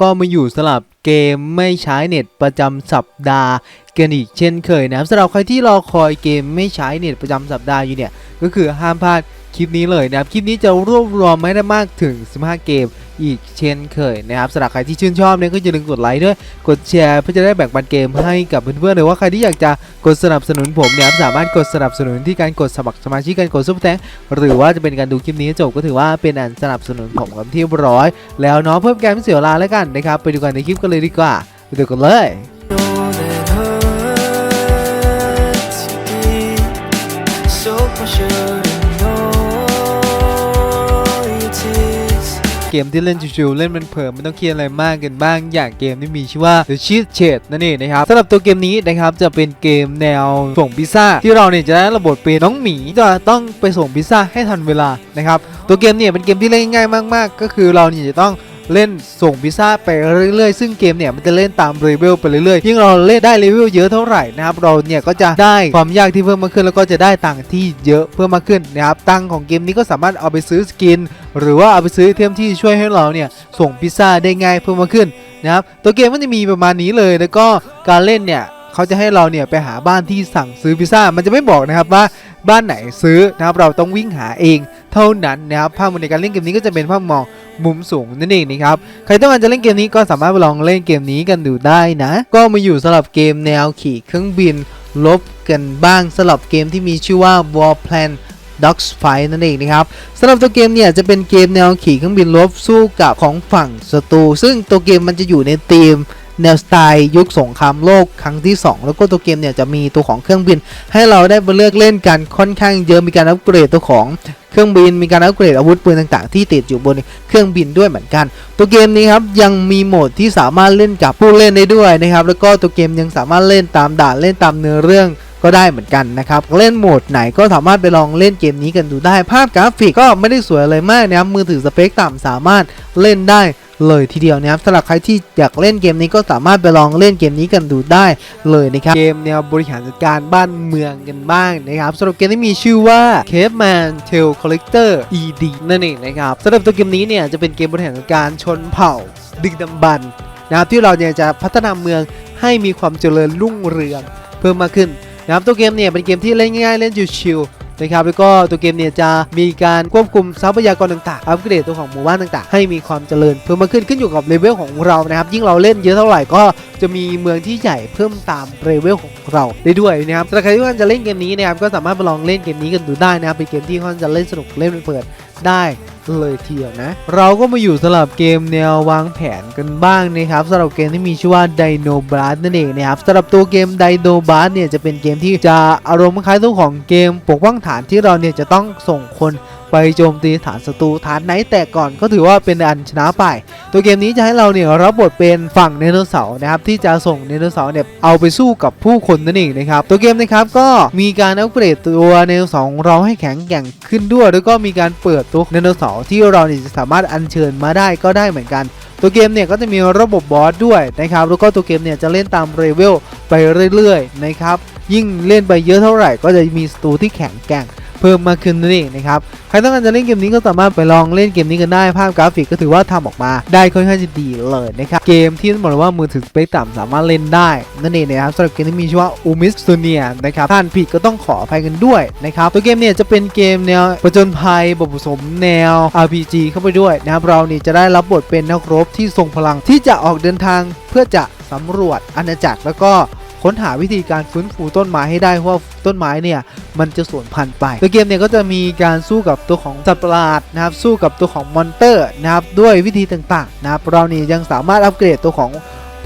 ก็มาอยู่สลับเกมไม่ใช้เน็ตประจำสัปดาห์กันอีกเช่นเคยนะครับสำหรับใครที่รอคอยเกมไม่ใช้เน็ตประจำสัปดาห์อยู่เนี่ยก็คือห้ามพลาด คลิปนี้เลยนะครับ คลิปนี้จะรวบรวมไม่ได้มากถึง 15 เกมอีกเช่นเคยนะครับสำหรับใครที่ชื่นชอบเนี่ยก็อย่าลืมกดไลค์ด้วย กดแชร์เพื่อจะได้แบ่งปันเกมให้กับเพื่อนๆหรือว่าใครที่อยากจะกดสนับสนุนผมเนี่ยสามารถกดสนับสนุนที่การกดสมัครสมาชิกการกดซุปเปอร์แตงหรือว่าจะเป็นการดูคลิปนี้จบก็ถือว่าเป็นอันสนับสนุนผมกับที่เรียบร้อย แล้วเนาะเพิ่มการไม่เสียเวลาแล้วกันนะครับไปดูกันในคลิปกันเลยดีกว่าไปดูกันเลย เกมที่เล่นชิวๆเล่นมันเผินไม่ต้องเครียดอะไรมากกันบ้าง อย่างเกมที่มีชื่อว่า The Cheat Shade นั่นเองนะครับสำหรับตัวเกมนี้นะครับจะเป็นเกมแนวส่งพิซซ่า ที่เราเนี่ยจะได้ระบบเป็นน้องหมีจะต้องไปส่งพิซซ่าให้ทันเวลานะครับตัวเกมเนี่ยเป็นเกมที่เล่นง่ายมาก ๆ ก็คือเราเนี่ยจะต้อง เล่นส่งพิซซ่าไปเรื่อยๆ ซึ่งเกมเนี่ยมันจะเล่นตามเลเวลไปเรื่อยๆ ยิ่งเราเล่นได้เลเวลเยอะเท่าไหร่นะครับเราเนี่ยก็จะได้ความยากที่เพิ่มมากขึ้นแล้วก็จะได้ตังค์ที่เยอะเพิ่มมากขึ้นนะครับตังค์ของเกมนี้ก็สามารถเอาไปซื้อสกิน หรือว่าเอาไปซื้อไอเทมที่ช่วยให้เราเนี่ยส่งพิซซ่าได้ง่ายเพิ่มมากขึ้นนะครับตัวเกมมันจะมีประมาณนี้เลยแล้วก็การเล่นเนี่ย เขาจะให้เราเนี่ยไปหาบ้านที่สั่งซื้อพิซซ่า มันจะไม่บอกนะครับว่าบ้านไหนซื้อนะครับเราต้องวิ่งหาเอง เท่านั้นนะครับภาพในการเล่นเกมนี้ก็จะเป็นภาพมองมุมสูงนั่นเองนะครับใครต้องการจะเล่นเกมนี้ก็สามารถไปลองเล่นเกมนี้กันดูได้นะ ก็มาอยู่สำหรับเกมแนวขี่เครื่องบินลบกันบ้างสำหรับเกมที่มีชื่อว่า War Plan Dogs Fight นั่นเองนะครับสำหรับตัวเกมเนี่ยจะเป็นเกมแนวขี่เครื่องบินรบสู้กับของฝั่งศัตรูซึ่งตัวเกมมันจะอยู่ในธีม แนวสไตล์ยุคสงครามโลกครั้งที่ 2 แล้วก็ตัวเกมเนี่ยจะมีตัวของเครื่องบิน ให้เราได้มาเลือกเล่นกันค่อนข้างเยอะมีการอัปเกรดตัวของเครื่องบินมีการอัปเกรดอาวุธปืนต่างๆ ที่ติดอยู่บนเครื่องบินด้วยเหมือนกัน ตัวเกมนี้ครับยังมีโหมดที่สามารถเล่นกับผู้เล่นได้ด้วยนะครับแล้วก็ตัวเกมยังสามารถเล่นตามด่านเล่นตามเนื้อเรื่อง ก็ได้เหมือนกันนะครับเล่นโหมดไหนก็สามารถไปลองเล่นเกมนี้กันดูได้ ภาพกราฟิกก็ไม่ได้สวยอะไรมากนะครับมือถือสเปคต่ำสามารถเล่นได้เลยทีเดียวนะครับสำหรับใครที่อยากเล่นเกมนี้ก็สามารถไปลองเล่นเกมนี้กันดูได้เลยนะครับเกมแนวบริหารจัดการบ้านเมืองกันบ้างนะครับสำหรับเกมที่มีชื่อว่า Caveman Tail Collector ED นั่นเองนะครับสำหรับตัวเกมนี้เนี่ยจะเป็นเกมบริหารจัดการชนเผ่า ดึกดำบรรพ์นะครับที่เราเนี่ยจะพัฒนาเมืองให้มีความเจริญรุ่งเรืองเพิ่มมากขึ้น นะครับตัวเกมเนี่ยเป็นเกมที่เล่นง่ายๆเล่นชิวๆนะครับแล้วก็ตัวเกมเนี่ยจะมีการควบคุมทรัพยากรต่างๆ อัปเกรดตัวของหมู่บ้านต่างๆ ให้มีความเจริญเพิ่มมากขึ้นขึ้นอยู่กับเลเวลของเรานะครับยิ่งเราเล่นเยอะเท่าไหร่ก็จะมีเมืองที่ใหญ่เพิ่มตามเลเวลของเราได้ด้วยนะครับสำหรับใครที่ว่าจะเล่นเกมนี้นะครับก็สามารถไปลองเล่นเกมนี้กันดูได้นะครับเป็นเกมที่ค่อนจะเล่นสนุกเล่นเพลินๆได้ เลยทีเดียวนะ เราก็มาอยู่สำหรับเกมแนววางแผนกันบ้างนะครับสำหรับเกมที่มีชื่อว่า Dino Blast นั่นเองนะครับสำหรับตัวเกม Dino Blast เนี่ยจะเป็นเกมที่จะอารมณ์คล้ายตัวของเกมปกป้องฐานที่เราเนี่ยจะต้องส่งคน ไปโจมตีฐานศัตรูฐานไหนแตกก่อนก็ถือว่าเป็นอันชนะไป ตัวเกมนี้จะให้เราเนี่ยรับบทเป็นฝั่งไดโนเสาร์นะครับที่จะส่งไดโนเสาร์เนี่ยเอาไปสู้กับผู้คนนั่นเองนะครับตัวเกมนะครับก็มีการอัปเกรดตัวไดโนเสาร์ของเราให้แข็งแกร่งขึ้นด้วย แล้วก็มีการเปิดตัวไดโนเสาร์ที่เราเนี่ยจะสามารถอัญเชิญมาได้ก็ได้เหมือนกันตัวเกมเนี่ยก็จะมีระบบบอสด้วยนะครับแล้วก็ตัวเกมเนี่ยจะเล่นตามเลเวลไปเรื่อยๆนะครับยิ่งเล่นไปเยอะเท่าไหร่ ก็จะมีศัตรูที่แข็งแกร่ง เพิ่มมากขึ้นนั่นเองนะครับใครต้องการจะเล่นเกมนี้ก็สามารถไปลองเล่นเกมนี้กันได้ภาพกราฟิกก็ถือว่าทำออกมาได้ค่อนข้างจะดีเลยนะครับเกมที่ต้องบอกว่ามือถือสเปคต่ำสามารถเล่นได้นั่นเองนะครับสำหรับเกมที่มีชื่อว่า u m i s s u n i a นะครับท่านผิดก็ต้องขออภัยกันด้วยนะครับตัวเกมเนี่ยจะเป็นเกมแนวประจนภัยบทผสมแนว RPG เข้าไปด้วยนะครับเรานี่จะได้รับบทเป็นนักรบที่ทรงพลังที่จะออกเดินทางเพื่อจะสำรวจอาณาจักรแล้วก็ ค้นหาวิธีการฟื้นฟูต้นไม้ให้ได้เพราะว่าต้นไม้เนี่ยมันจะสูญพันธุ์ไปตัวเกมเนี่ยก็จะมีการสู้กับตัวของสัตว์ประหลาดนะครับสู้กับตัวของมอนเตอร์นะครับด้วยวิธีต่างๆนะครับเรานี่ยังสามารถอัปเกรดตัวของ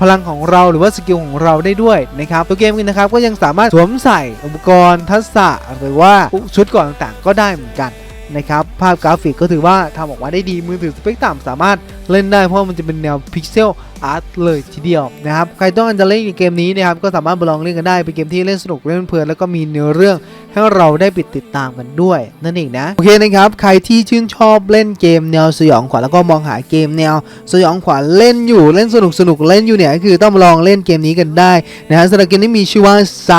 พลังของเราหรือว่าสกิลของเราได้ด้วยนะครับตัวเกมนี้นะครับก็ยังสามารถสวมใส่อุปกรณ์ทักษะหรือว่าชุดก่อนต่างๆ ก็ได้เหมือนกันนะครับภาพกราฟิกก็ถือว่าทำออกมาได้ดีมือถือสเปคต่ำสามารถเล่นได้เพราะมันจะเป็นแนวพิกเซลอาร์ตเลยทีเดียวนะครับใครต้องการจะเล่นเกมนี้นะครับก็สามารถไปลองเล่นกันได้เป็นเกมที่เล่นสนุกเล่นเพลินแล้วก็มีเนื้อเรื่องให้เราได้ปิดติดตามกันด้วย นั่นเองนะโอเคนะครับใครที่ชื่นชอบเล่นเกมแนวสยองขวัญแล้วก็มองหาเกมแนวสยองขวัญเล่นอยู่เล่นสนุกสนุกเล่นอยู่เนี่ยก็คือต้องลองเล่นเกมนี้กันได้นะฮะสำหรับเกมนี้มีชื่อว่าไซ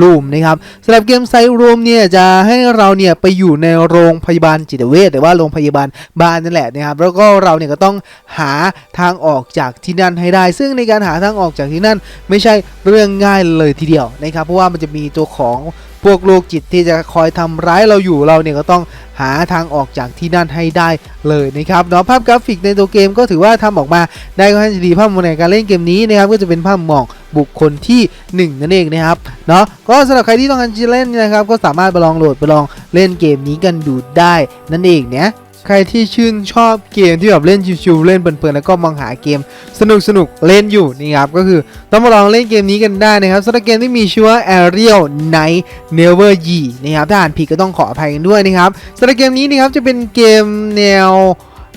รูมนะครับสำหรับเกมไซรูมเนี่ยจะให้เราเนี่ยไปอยู่ในโรงพยาบาลจิตเวชหรือว่าโรงพยาบาลบ้านนั่นแหละนะครับแล้วก็เราเนี่ยก็ต้องหาทางออกจากที่นั่นให้ได้ ซึ่งในการหาทางออกจากที่นั่น ไม่ใช่เรื่องง่ายเลยทีเดียวนะครับ เพราะว่ามันจะมีตัวของพวกโรคจิตที่จะคอยทำร้ายเราอยู่เราเนี่ยก็ต้องหาทางออกจากที่นั่นให้ได้เลยนะครับเนาะภาพกราฟิกในตัวเกมก็ถือว่าทำออกมาได้ค่อนข้างดีภาพมุมในการเล่นเกมนี้นะครับก็จะเป็นภาพมองบุคคลที่หนึ่งนั่นเองนะครับเนาะก็สำหรับใครที่ต้องการจะเล่นนะครับก็สามารถไปลองโหลดไปลองเล่นเกมนี้กันดูได้นั่นเองเนี่ย ใครที่ชื่นชอบเกมที่แบบเล่นชิวๆเล่นเพลินๆแล้วก็มองหาเกม สนุกสนุกเล่นอยู่นี่ครับก็คือต้องมาลองเล่นเกมนี้กันได้นะครับสำหรับเกมที่มีชื่อว่า Ariel Night Never Ye นะครับถ้าอ่านผิดก็ต้องขออภัยกันด้วยนะครับสำหรับเกมนี้นะครับจะเป็นเกมแนว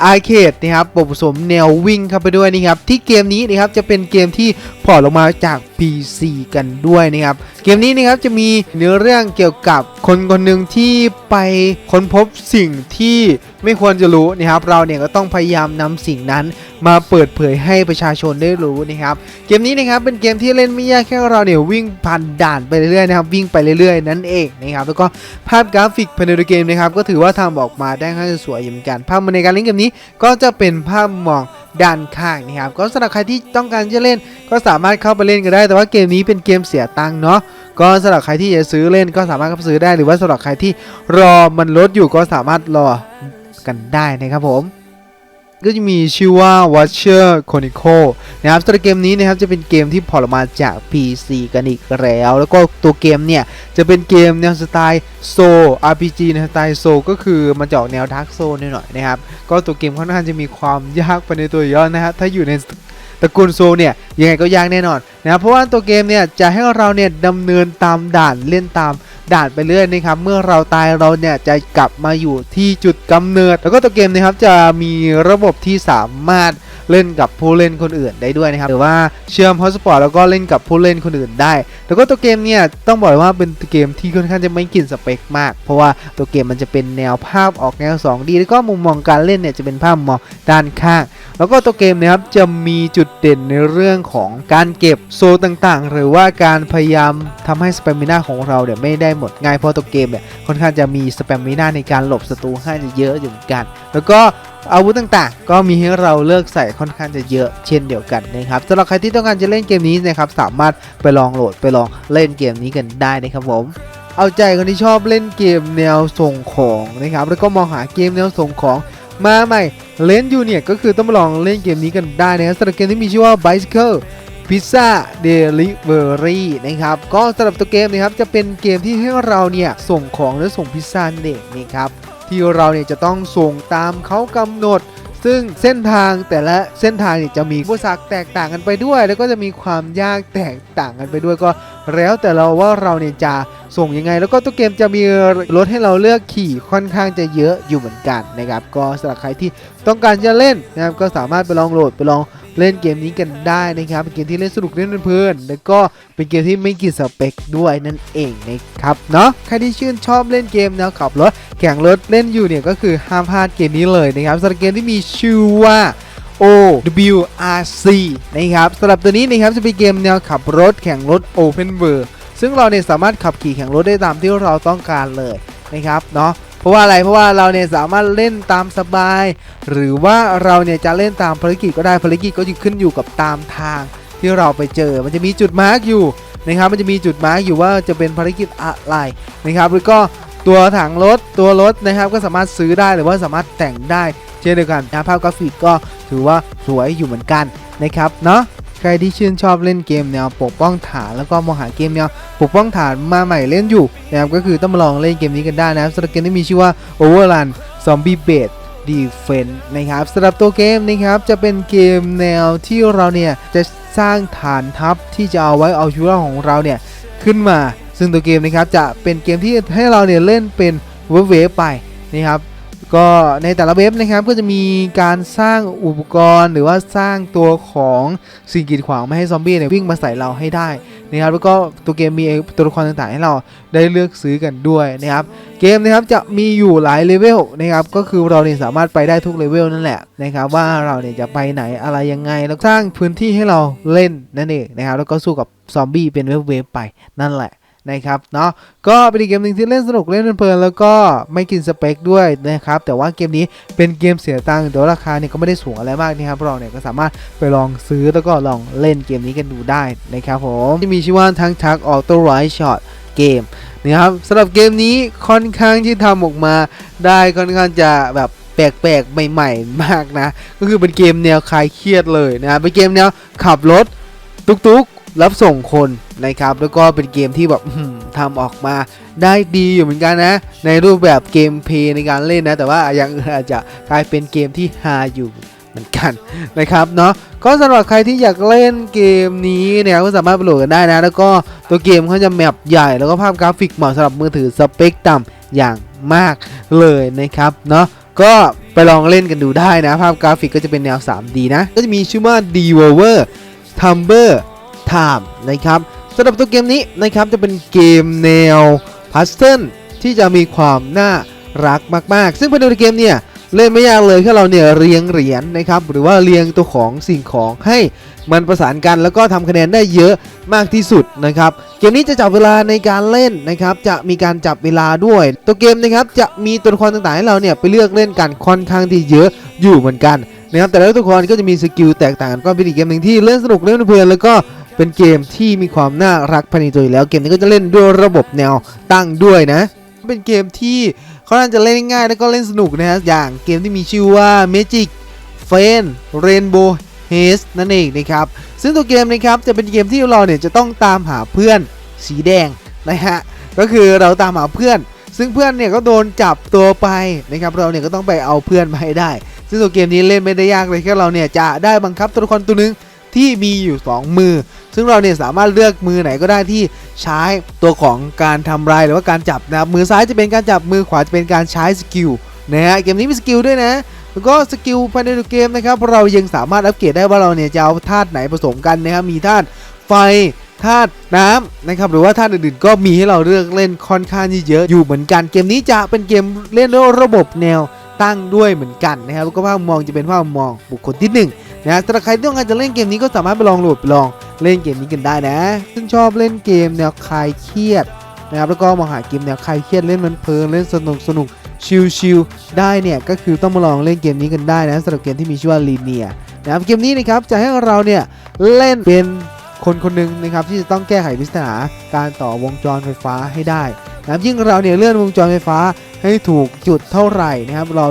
อาร์เคดนะครับผสมแนววิ่งเข้าไปด้วยนะครับที่เกมนี้นะครับจะเป็นเกมที่พอร์ตลงมาจาก PC กันด้วยนะครับเกมนี้นะครับจะมีเนื้อเรื่องเกี่ยวกับคนคนหนึ่งที่ไปค้นพบสิ่งที่ไม่ควรจะรู้นะครับ เราเนี่ยก็ต้องพยายามนำสิ่งนั้น มาเปิดเผยให้ประชาชนได้รู้นะครับ เกมนี้นะครับเป็นเกมที่เล่นไม่ยากแค่เราเนี่ยวิ่งผ่านด่านไปเรื่อยๆนะครับวิ่งไปเรื่อยๆ นั่นเองนะครับแล้วก็ภาพกราฟิกภายในเกมนะครับก็ถือว่าทำออกมาได้ค่อนข้างสวยเหมือนกัน ภาพในการเล่นเกมนี้ก็จะเป็นภาพมอง ด้านข้างนะครับก็สำหรับใครที่ต้องการจะเล่น ก็สามารถเข้าไปเล่นกันได้ แต่ว่าเกมนี้เป็นเกมเสียตังค์เนาะก็สำหรับใครที่จะซื้อเล่นก็สามารถเข้าไปซื้อได้หรือว่าสำหรับใครที่รอมันลดอยู่ก็สามารถรอกันได้นะครับผม ก็จะมีชื่อว่า Watcher Chronicle นะครับสำหรับเกมนี้นะครับจะเป็นเกมที่พอร์ตออกมาจาก PC กันอีกแล้ว แล้วก็ตัวเกมเนี่ย จะเป็นเกมแนวสไตล์โซ RPG ในสไตล์โซก็คือมันจะออกแนวดาร์กโซหน่อยๆนะครับ ก็ตัวเกมค่อนข้างจะมีความยากไปในตัวย่อนะฮะถ้าอยู่ในตระกูลโซเนี่ยยังไงก็ยากแน่นอนนะครับเพราะว่าตัวเกมเนี่ยจะให้เราเนี่ยดำเนินตามด่านเล่นตาม ด่านไปเรื่อยนะครับเมื่อเราตายเราเนี่ยจะกลับมาอยู่ที่จุดกำเนิด แล้วก็ตัวเกมนะครับจะมีระบบที่สามารถ เล่นกับผู้เล่นคนอื่นได้ด้วยนะครับหรือว่าเชื่อมฮอสปอร์ตแล้วก็เล่นกับผู้เล่นคนอื่นได้ แล้วก็ตัวเกมเนี่ยต้องบอกว่าเป็นเกมที่ค่อนข้างจะไม่กินสเปคมาก เพราะว่าตัวเกมมันจะเป็นแนวภาพออกแนว 2D แล้วก็มุมมองการเล่นเนี่ยจะเป็นภาพมองด้านข้าง แล้วก็ตัวเกมนะครับจะมีจุดเด่นในเรื่องของการเก็บโซต่างๆ หรือว่าการพยายามทำให้สเปมิน่าของเราเนี่ยไม่ได้หมดง่ายเพราะตัวเกมเนี่ยค่อนข้างจะมีสเปมิน่าในการหลบศัตรูค่อนข้เยอะอยู่กัน แล้วก็ อาวุธต่างๆ ก็มีให้เราเลือกใส่ค่อนข้างจะเยอะเช่นเดียวกันนะครับสำหรับใครที่ต้องการจะเล่นเกมนี้นะครับสามารถไปลองโหลดไปลองเล่นเกมนี้กันได้นะครับผมเอาใจคนที่ชอบเล่นเกมแนวส่งของนะครับแล้วก็มองหาเกมแนวส่งของมาใหม่เล่นอยู่เนี่ยก็คือต้องมาลองเล่นเกมนี้กันได้นะครับสำหรับเกมที่มีชื่อว่า Bicycle Pizza Delivery นะครับก็สำหรับตัวเกมนะครับจะเป็นเกมที่ให้เราเนี่ยส่งของและส่งพิซซ่านั่นเองนะครับ ที่เราเนี่ยจะต้องส่งตามเขากำหนด ซึ่งเส้นทางแต่ละเส้นทางเนี่ยจะมีอุปสรรคแตกต่างกันไปด้วย แล้วก็จะมีความยากแตกต่างกันไปด้วยก็แล้วแต่เราว่าเราเนี่ยจะส่งยังไง แล้วก็ตัวเกมจะมีรถให้เราเลือกขี่ค่อนข้างจะเยอะอยู่เหมือนกันนะครับก็สำหรับใครที่ต้องการจะเล่นนะครับก็สามารถไปลองโหลดไปลองเล่นเกมนี้กันได้นะครับเป็นเกมที่เล่นสนุกเล่นเพลินแล้วก็เป็นเกมที่ไม่กินสเปคด้วยนั่นเองนะครับเนาะใครที่ชื่นชอบเล่นเกมแนวขับรถแข่งรถเล่นอยู่เนี่ยก็คือห้ามพลาดเกมนี้เลยนะครับสำหรับเกมที่มีชื่อว่า OWRC นะครับสำหรับตัวนี้นะครับจะเป็นเกมแนวขับรถแข่งรถ Open World ซึ่งเราเนี่ยสามารถขับขี่แข่งรถได้ตามที่เราต้องการเลยนะครับเนาะเพราะว่าอะไรเพราะว่าเราเนี่ยสามารถเล่นตามสบาย หรือว่าเราเนี่ยจะเล่นตามภารกิจก็ได้ภารกิจก็จะขึ้นอยู่กับตามทางที่เราไปเจอ มันจะมีจุดมาร์กอยู่นะครับมันจะมีจุดมาร์กอยู่ว่าจะเป็นภารกิจอะไรนะครับแล้วก็ ตัวถังรถตัวรถนะครับก็สามารถซื้อได้หรือว่าสามารถแต่งได้เช่นเดียวกันนะภาพกราฟิกก็ถือว่าสวยอยู่เหมือนกันนะครับเนาะใครที่ชื่นชอบเล่นเกมแนวปกป้องฐานแล้วก็มองหาเกมแนวปกป้องฐานมาใหม่เล่นอยู่นะครับก็คือต้องมาลองเล่นเกมนี้กันได้นะครับสำหรับเกมที่มีชื่อว่า Overrun Zombie Base Defense นะครับสำหรับตัวเกมนะครับจะเป็นเกมแนวที่เราเนี่ยจะสร้างฐานทัพที่จะเอาไว้เอาชีวิตของเราเนี่ยขึ้นมา ซึ่งตัวเกมนะครับจะเป็นเกมที่ให้เราเนี่ยเล่นเป็นเวฟๆไปนะครับก็ในแต่ละเว็บนะครับก็จะมีการสร้างอุปกรณ์หรือว่าสร้างตัวของสิ่งกีดขวางไม่ให้ซอมบี้เนี่ยวิ่งมาใส่เราให้ได้นะครับแล้วก็ตัวเกมมีตัวละครต่างๆ ให้เราได้เลือกซื้อกันด้วยนะครับเกมนะครับจะมีอยู่หลายเลเวลนะครับก็คือเราเนี่ยสามารถไปได้ทุกเลเวลนั่นแหละนะครับว่าเราเนี่ยจะไปไหนอะไรยังไงแล้วสร้างพื้นที่ให้เราเล่นนั่นเองนะครับแล้วก็สู้กับซอมบี้เป็นเวฟๆไปนั่นแหละ นะครับเนาะก็เป็นอีกเกมหนึ่งที่เล่นสนุกเล่นเพลินแล้วก็ไม่กินสเปคด้วยนะครับแต่ว่าเกมนี้เป็นเกมเสียตังค์แต่ราคาเนี่ยก็ไม่ได้สูงอะไรมากนะครับเราเนี่ยก็สามารถไปลองซื้อแล้วก็ลองเล่นเกมนี้กันดูได้นะครับผมที่มีชื่อว่าทั้งทักออโต้ไรช็อตเกมนะครับสำหรับเกมนี้ค่อนข้างที่ทำออกมาได้ค่อนข้างจะแบบแปลกๆใหม่ๆมากนะ ก็คือเป็นเกมแนวคลายเครียดเลยนะเป็นเกมแนวขับรถ ตุกๆ รับส่งคน นะครับ แล้วก็เป็นเกมที่แบบอื้ออทำออกมาได้ดีอยู่เหมือนกันนะ ในรูปแบบเกมเพลย์ในการเล่นนะ แต่ว่าอย่างอาจจะกลายเป็นเกมที่ฮาอยู่เหมือนกันนะครับเนาะก็สำหรับใครที่อยากเล่นเกมนี้เนี่ยก็สามารถไปโหลดกันได้นะ แล้วก็ตัวเกมเขาจะแมปใหญ่ แล้วก็ภาพกราฟิกเหมาะสำหรับมือถือสเปคต่ำอย่างมากเลยนะครับเนาะก็ไปลองเล่นกันดูได้นะ ภาพกราฟิกก็จะเป็นแนว 3D นะ ก็จะมีชื่อว่า d e v o v e r t u m b e r Time นะครับ สำหรับตัวเกมนี้นะครับจะเป็นเกมแนวพัซเซิลที่จะมีความน่ารักมากๆ ซึ่งภายในเกมเนี่ยเล่นไม่ยากเลยแค่เราเนี่ยเรียงเหรียญนะครับหรือว่าเรียงตัวของสิ่งของให้มันประสานกันแล้วก็ทำคะแนนได้เยอะมากที่สุดนะครับเกมนี้จะจับเวลาในการเล่นนะครับจะมีการจับเวลาด้วย ตัวเกมนะครับจะมีตัวละครต่างๆให้เราเนี่ยไปเลือกเล่นกันค่อนข้างที่เยอะอยู่เหมือนกันนะครับแต่ละตัวละครก็จะมีสกิลแตกต่างกันก็เป็นอีกเกมหนึ่งที่เล่นสนุกเล่นเพลินแล้วก็ เป็นเกมที่มีความน่ารักภายในตัวอยู่แล้วเกมนี้ก็จะเล่นด้วยระบบแนวตั้งด้วยนะ เป็นเกมที่เขาน่าจะเล่นง่ายแล้วก็เล่นสนุกนะฮะอย่างเกมที่มีชื่อว่า Magic f a n Rainbow Haze นั่นเองนะครับ ซึ่งตัวเกมนะครับจะเป็นเกมที่เราเนี่ยจะต้องตามหาเพื่อนสีแดงนะฮะก็คือเราตามหาเพื่อน ซึ่งเพื่อนเนี่ยก็โดนจับตัวไปนะครับเราเนี่ยก็ต้องไปเอาเพื่อนมาให้ได้ ซึ่งตัวเกมนี้เล่นไม่ได้ยากเลยแค่เราเนี่ยจะได้บังคับตัวละครตัวหนึง ที่มีอยู่ 2 มือ ซึ่งเราเนี่ยสามารถเลือกมือไหนก็ได้ที่ใช้ตัวของการทำลายหรือว่าการจับนะครับมือซ้ายจะเป็นการจับมือขวาจะเป็นการใช้สกิลนะฮะเกมนี้มีสกิลด้วยนะแล้วก็สกิลภายในเกมนะครับเรายังสามารถอัปเกรดได้ว่าเราเนี่ยจะเอาธาตุไหนผสมกันนะครับมีธาตุไฟธาตุน้ำนะครับหรือว่าธาตุอื่นๆ ก็มีให้เราเลือกเล่นค่อนข้างเยอะอยู่เหมือนกันเกมนี้จะเป็นเกมเล่นด้วยระบบแนวตั้งด้วยเหมือนกันนะครับแล้วก็ภาพมองจะเป็นภาพมองบุคคลที่ห นะสำหรับใครที่ต้องการจะเล่นเกมนี้ก็สามารถไปลองโหลดไปลองเล่นเกมนี้กันได้นะ ซึ่งชอบเล่นเกมแนวคลายเครียดนะครับแล้วก็มองหาเกมแนวคลายเครียดเล่นมันเพลินเล่นสนุกสนุกชิลๆได้เนี่ยก็คือต้องมาลองเล่นเกมนี้กันได้นะสำหรับเกมที่มีชื่อว่าลีเนียนะครับเกมนี้นะครับจะให้เราเนี่ยเล่นเป็นคนคนหนึ่งนะครับที่จะต้องแก้ไขปริศนาการต่อวงจรไฟฟ้าให้ได้นะครับยิ่งเราเนี่ยเลื่อนวงจรไฟฟ้าให้ถูกจุดเท่าไหร่นะครับเรา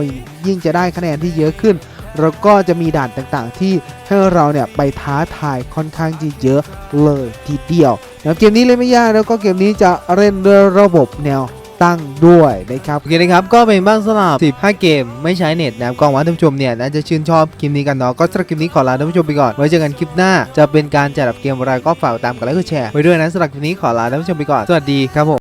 ยิ่งจะได้คะแนนที่เยอะขึ้น แล้วก็จะมีด่านต่างๆ ที่ให้เราเนี่ยไปท้าทายค่อนข้างที่เยอะเลยทีเดียวนะเกมนี้เล่นไม่ยากแล้วก็เกมนี้จะเล่นด้วยระบบแนวตั้งด้วยนะครับโอเคนะครับ ก็เป็นบ้างสำหรับ15 เกมไม่ใช้เน็ตนะครับก็หวังว่าท่านผู้ชมเนี่ยน่าจะชื่นชอบคลิปนี้กันเนาะก็สำหรับคลิปนี้ขอลาท่านผู้ชมไปก่อนไว้เจอกันคลิปหน้า จะเป็นการจัดอันดับเกมอะไรก็ฝากตามกันแล้วก็แชร์ไว้ด้วยนะสำหรับคลิปนี้ขอลาท่านผู้ชมไปก่อนสวัสดีครับผม